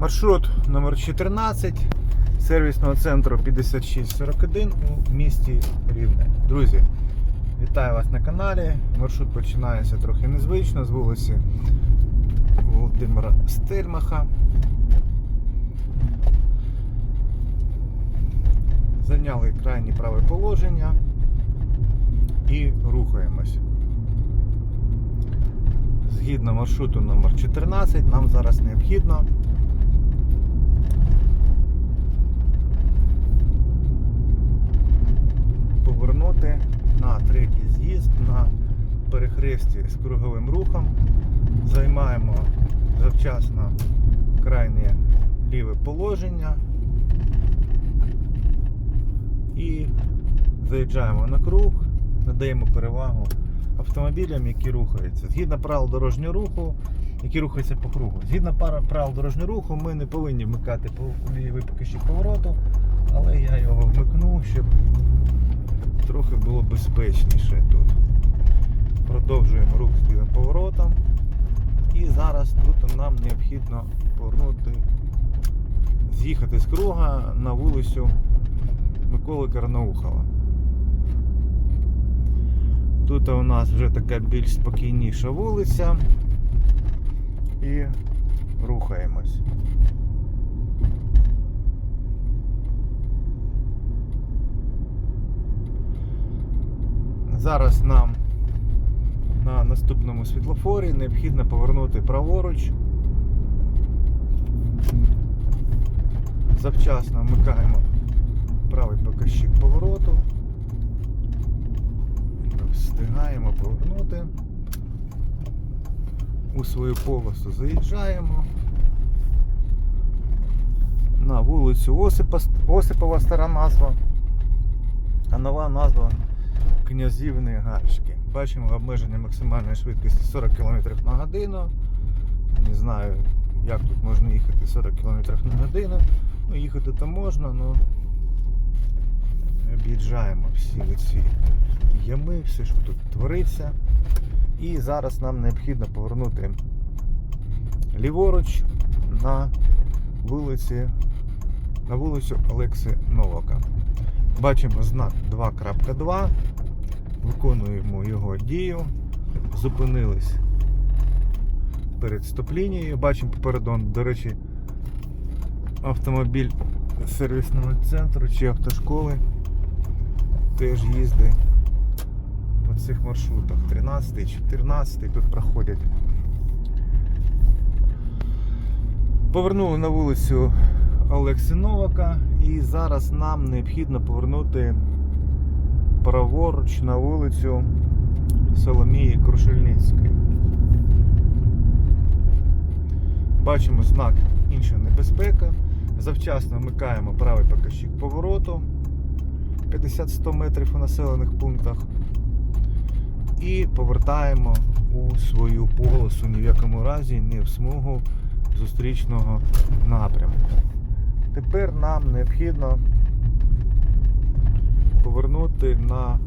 Маршрут номер 14 сервісного центру 5641 у місті Рівне. Друзі, вітаю вас на каналі. Маршрут починається трохи незвично з вулиці Володимира Стельмаха. Зайняли крайнє праве положення і рухаємось. Згідно маршруту номер 14 нам зараз необхідно повернути на третій з'їзд на перехресті з круговим рухом. Займаємо завчасно крайнє ліве положення і заїжджаємо на круг, надаємо перевагу автомобілям, які рухаються. Згідно правил дорожнього руху, які рухаються по кругу. Згідно правил дорожнього руху, ми не повинні вмикати лівий покажчик повороту, але я його вмикнув, щоб трохи було безпечніше тут. Продовжуємо рух з лівим поворотом. І зараз тут нам необхідно повернути, з'їхати з круга на вулицю Миколи Карнаухова. Тут у нас вже така більш спокійніша вулиця. І рухаємось. Зараз нам на наступному світлофорі необхідно повернути праворуч. Завчасно вмикаємо правий показчик повороту. Встигаємо повернути. У свою полосу заїжджаємо. На вулицю Осипа, Осипова стара назва, а нова назва Князівни Гальшки. Бачимо обмеження максимальної швидкості 40 км на годину. Не знаю, як тут можна їхати 40 км на годину. Ну, їхати то можна, але об'їжджаємо всі ці ями, все, що тут твориться. І зараз нам необхідно повернути ліворуч на вулиці, на вулицю Олекси Новака. Бачимо знак 2.2. Виконуємо його дію. Зупинились перед стоп-лінією. Бачимо попереду, до речі, автомобіль сервісного центру чи автошколи теж їздить по цих маршрутах. 13, 14 тут проходять. Повернули на вулицю Олекси Новака і зараз нам необхідно повернути праворуч на вулицю Соломії Крушельницької. Бачимо знак інша небезпека. Завчасно вмикаємо правий показчик повороту 50-100 метрів у населених пунктах. І повертаємо у свою полосу ні в якому разі не в смугу зустрічного напрямку. Тепер нам необхідно повернути на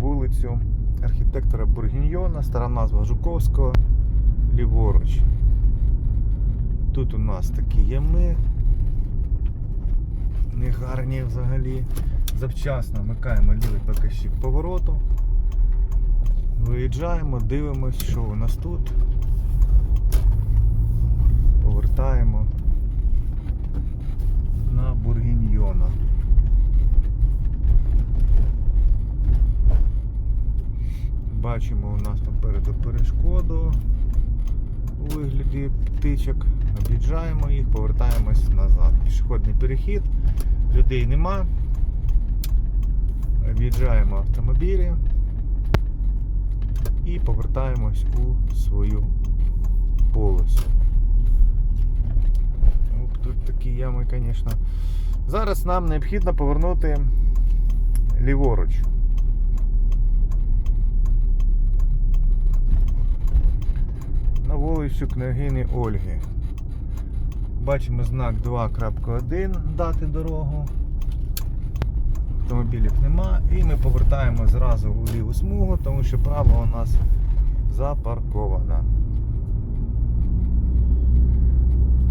вулицю архітектора Бургіньйона, стара назва Жуковського, ліворуч. Тут у нас такі ями, негарні взагалі. Завчасно вмикаємо лівий показчик повороту. Виїжджаємо, дивимось, що у нас тут. Повертаємо на Бургіньйона. Бачимо у нас попереду перешкоду у вигляді птичок. Об'їжджаємо їх, повертаємось назад. Пішохідний перехід, людей нема. Об'їжджаємо автомобілі і повертаємось у свою полосу. Ух, Тут такі ями, звісно. Зараз нам необхідно повернути ліворуч. На вулицю княгині Ольги. Бачимо знак 2.1 дати дорогу. Автомобілів нема. І ми повертаємо зразу у ліву смугу, тому що права у нас запаркована.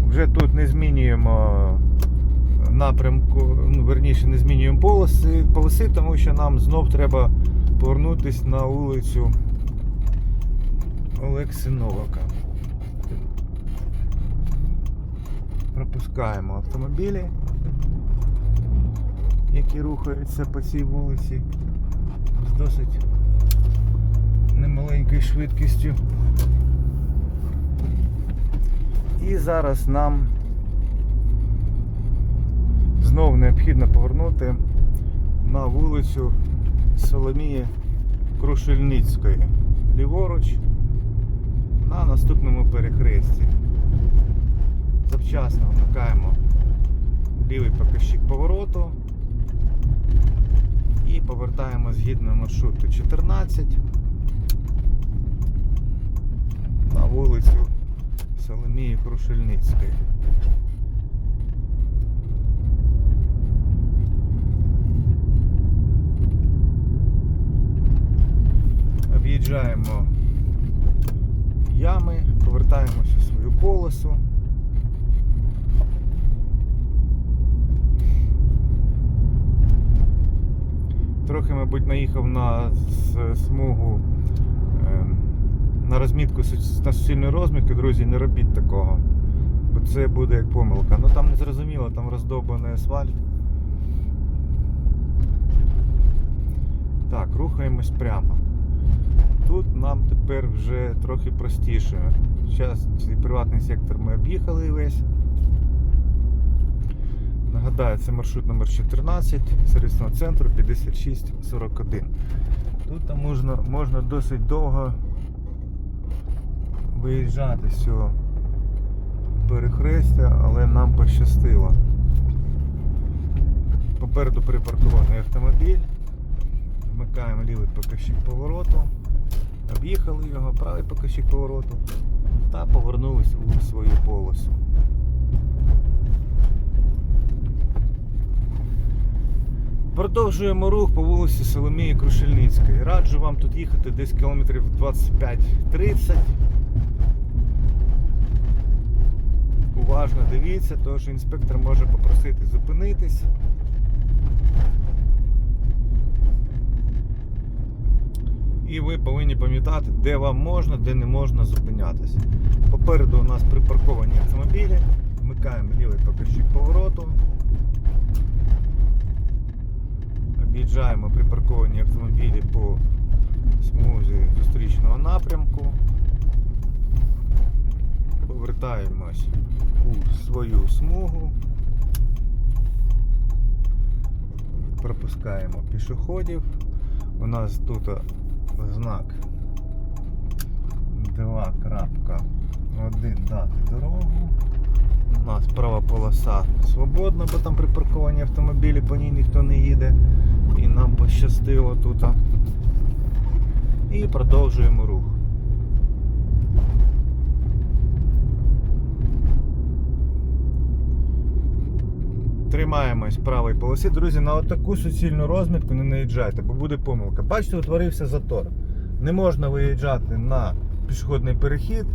Вже тут не змінюємо напрямку, ну, верніше, не змінюємо полоси, полоси, тому що нам знов треба повернутися на вулицю Олекси Новака. Пропускаємо автомобілі, які рухаються по цій вулиці з досить немаленькою швидкістю. І зараз нам знов необхідно повернути на вулицю Соломії Крушельницької ліворуч на наступному перехресті. Завчасно вмикаємо лівий показчик повороту і повертаємо згідно маршруту 14 на вулицю Соломії Крушельницької. Об'їжджаємо ями, повертаємося в свою полосу. Трохи, мабуть, наїхав на смугу ем, на розмітку на суцільну розмітку, друзі, не робіть такого. Бо це буде як помилка. Ну там не зрозуміло, там роздовбаний асфальт. Так, рухаємось прямо. Тут нам тепер вже трохи простіше. Зараз цей приватний сектор ми об'їхали весь. Нагадаю, це маршрут номер 14 сервісного центру 5641. Тут можна, можна досить довго виїжджати з цього перехрестя, але нам пощастило. Попереду припаркований автомобіль. Вмикаємо лівий показчик повороту, об'їхали його, правий показчик повороту та повернулись у свою полосу. Продовжуємо рух по вулиці Соломії Крушельницької. Раджу вам тут їхати десь кілометрів 25-30. Уважно дивіться, тому що інспектор може попросити зупинитись. І ви повинні пам'ятати, де вам можна, де не можна зупинятися. Попереду у нас припарковані автомобілі. Вмикаємо лівий показчик повороту. Об'їжджаємо припарковані автомобілі по смузі зустрічного напрямку. Повертаємось у свою смугу. Пропускаємо пішоходів. У нас тут знак 2.1 дати дорогу. У нас права полоса свободна, бо там припарковані автомобілі, по ній ніхто не їде. І нам пощастило тут. І продовжуємо рух. Тримаємось правої полоси. Друзі, на отаку суцільну розмітку не наїжджайте, бо буде помилка. Бачите, утворився затор. Не можна виїжджати на пішохідний перехід,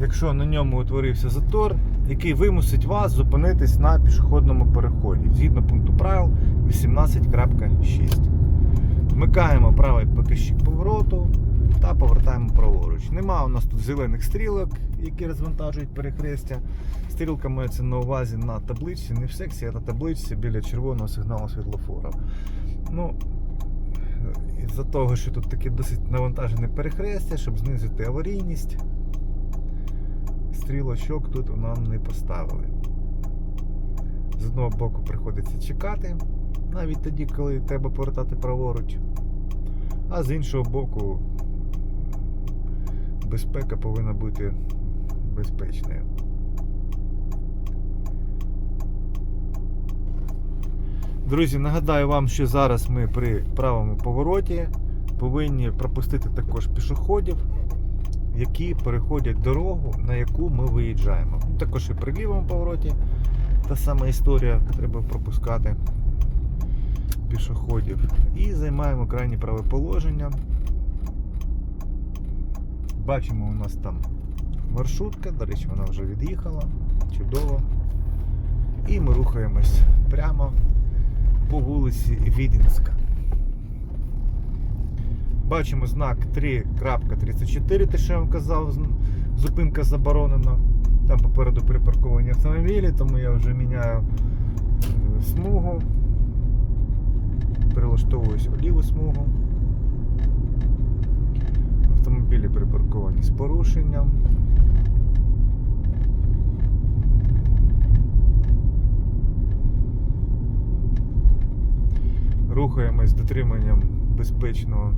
якщо на ньому утворився затор, який вимусить вас зупинитись на пішохідному переході згідно пункту правил 18.6. Вмикаємо правий показчик повороту та повертаємо праворуч. Нема у нас тут зелених стрілок, які розвантажують перехрестя. Стрілка мається на увазі на табличці, не в сексі, а на табличці біля червоного сигналу світлофора. Ну, із-за того, що тут таке досить навантажене перехрестя, щоб знизити аварійність, стрілочок тут нам не поставили. З одного боку приходиться чекати, навіть тоді, коли треба повертати праворуч. А з іншого боку, безпека повинна бути безпечною. Друзі, нагадаю вам, що зараз ми при правому повороті повинні пропустити також пішоходів, які переходять дорогу, на яку ми виїжджаємо. Також і при лівому повороті та сама історія, треба пропускати пішоходів. І займаємо крайнє праве положення. Бачимо, у нас там маршрутка, до речі, вона вже від'їхала. Чудово. І ми рухаємось прямо по вулиці Відінська. Бачимо знак 3.34, те, що я вам казав, зупинка заборонена. Там попереду припарковані автомобілі, тому я вже міняю е, смугу. Перелаштовуюсь у ліву смугу. Автомобілі припарковані з порушенням. Рухаємось з дотриманням безпечного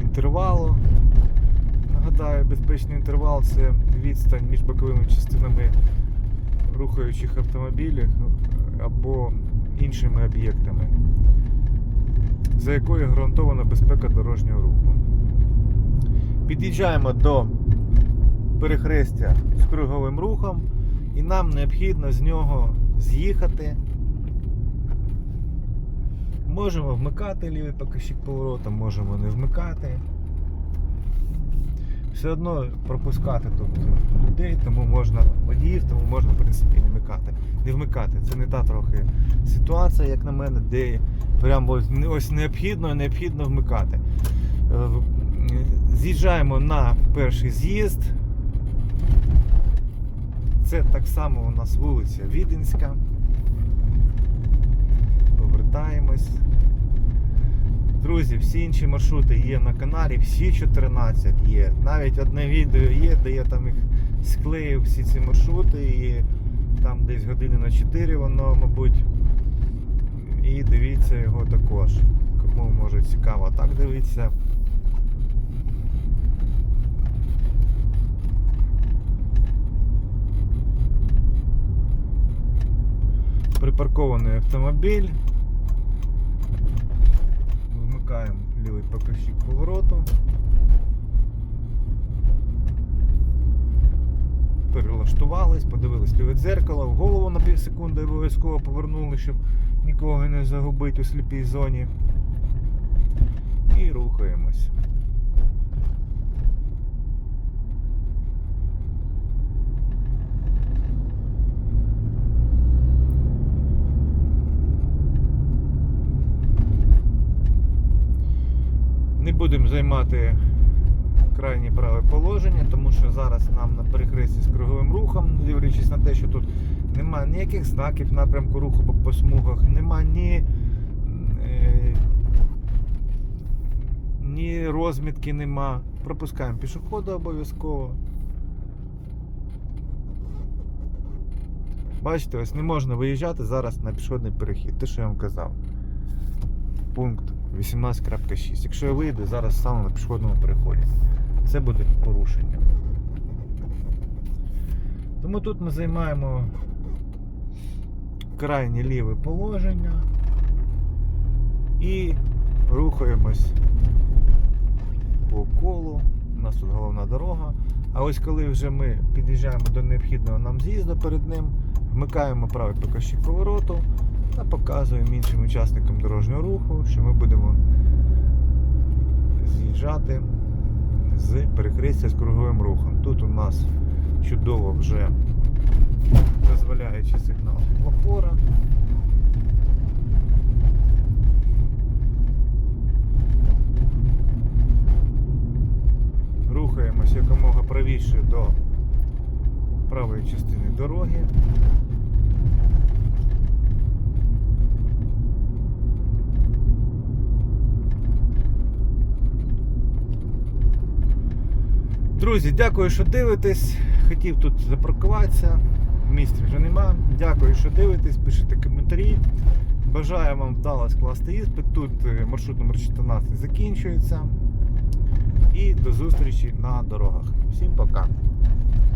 інтервалу. Нагадаю, безпечний інтервал це відстань між боковими частинами рухаючих автомобілів або іншими об'єктами, за якою гарантована безпека дорожнього руху. Під'їжджаємо до перехрестя з круговим рухом, і нам необхідно з нього з'їхати. Можемо вмикати лівий покажчик повороту, можемо не вмикати. Все одно пропускати тут людей, тому можна водіїв, тому можна в принципі не вмикати. Не вмикати. Це не та трохи ситуація, як на мене, де прямо ось, ось необхідно, необхідно вмикати. Е, З'їжджаємо на перший з'їзд. Це так само у нас вулиця Віденська. Повертаємось. Друзі, всі інші маршрути є на каналі, всі 14 є. Навіть одне відео є, де я там їх склеїв всі ці маршрути і там десь години на 4 воно, мабуть. І дивіться його також. Кому може цікаво так дивитися. Припаркований автомобіль. Вмикаємо лівий покажчик повороту. Перелаштувались, подивились ліве дзеркало, в голову на пів секунди обов'язково повернули, щоб нікого не загубити у сліпій зоні. І рухаємось. Будемо займати крайнє праве положення, тому що зараз нам на перехресті з круговим рухом, дивлячись на те, що тут немає ніяких знаків напрямку руху по, смугах, нема ні, е, ні розмітки нема. Пропускаємо пішохода обов'язково. Бачите, ось не можна виїжджати зараз на пішохідний перехід, те, що я вам казав. Пункт 18.6. Якщо я вийду, зараз саме на пішохідному переході. Це буде порушення. Тому тут ми займаємо крайнє ліве положення і рухаємось по колу. У нас тут головна дорога. А ось коли вже ми під'їжджаємо до необхідного нам з'їзду перед ним, вмикаємо правий покажчик повороту та показуємо іншим учасникам дорожнього руху, що ми будемо з'їжджати з перехрестя з круговим рухом. Тут у нас чудово вже дозволяючи сигнал світлофора. Рухаємось якомога правіше до правої частини дороги. Друзі, дякую, що дивитесь. Хотів тут запаркуватися. Місця вже нема. Дякую, що дивитесь, пишете коментарі. Бажаю вам вдало скласти іспит. Тут е, маршрут номер 14 закінчується. І до зустрічі на дорогах. Всім пока!